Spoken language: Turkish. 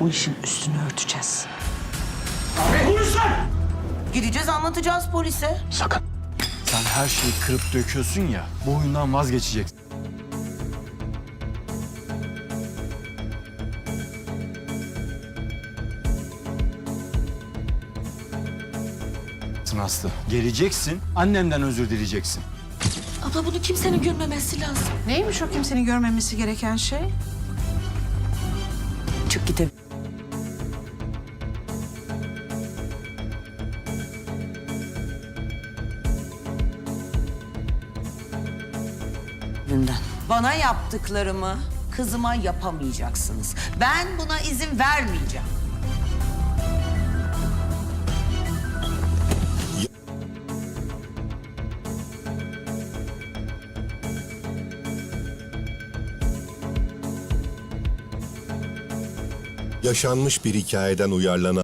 Bu işin üstünü örteceğiz. Gideceğiz anlatacağız polise. Sakın. Sen her şeyi kırıp döküyorsun ya, bu oyundan vazgeçeceksin. Aslı. Geleceksin, annemden özür dileyeceksin. Abla bunu kimsenin görmemesi lazım. Neymiş o kimsenin görmemesi gereken şey? Çık git Evinden. Bana yaptıklarımı kızıma yapamayacaksınız. Ben buna izin vermeyeceğim. Yaşanmış bir hikayeden uyarlanan